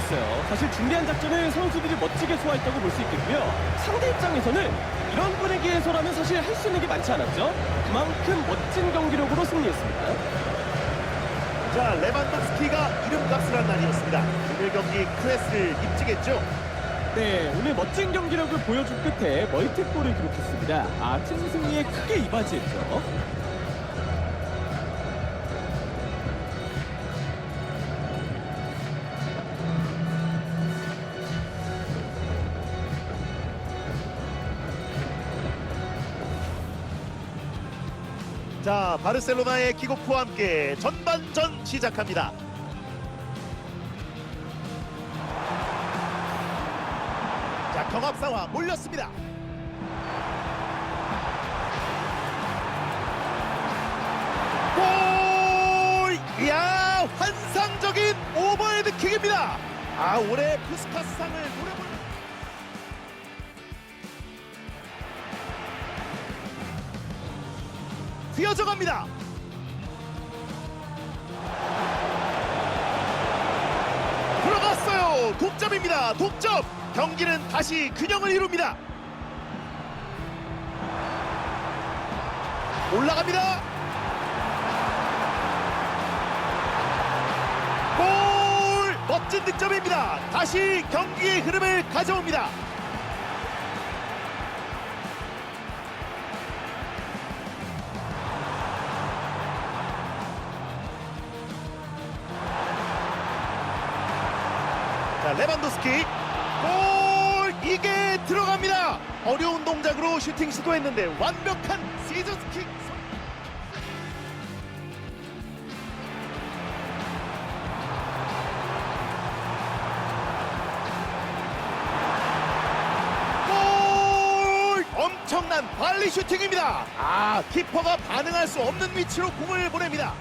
사실 중대한 작전을 선수들이 멋지게 소화했다고 볼 수 있겠고요. 상대 입장에서는 이런 분위기에서라면 사실 할 수 있는 게 많지 않았죠. 그만큼 멋진 경기력으로 승리했습니다. 자, 레반도프스키가 이름값을 한 날이었습니다. 오늘 경기 클래스를 입증했죠. 네, 오늘 멋진 경기력을 보여준 끝에 멀티골을 기록했습니다. 아, 팀 승리에 크게 이바지했죠. 자, 바르셀로나의 킥오프와 함께 전반전 시작합니다. 자, 경합 상황 몰렸습니다. 골! 이야, 환상적인 오버헤드 킥입니다. 아, 올해 푸스카스상을 노려볼 휘어져 갑니다. 들어갔어요. 독점입니다. 독점. 경기는 다시 균형을 이룹니다. 올라갑니다. 골! 멋진 득점입니다. 다시 경기의 흐름을 가져옵니다. 자, 레반도스키 골 이게 들어갑니다. 어려운 동작으로 슈팅 시도했는데 완벽한 시저스킥. 골! 엄청난 발리 슈팅입니다. 아, 키퍼가 반응할 수 없는 위치로 공을 보냅니다.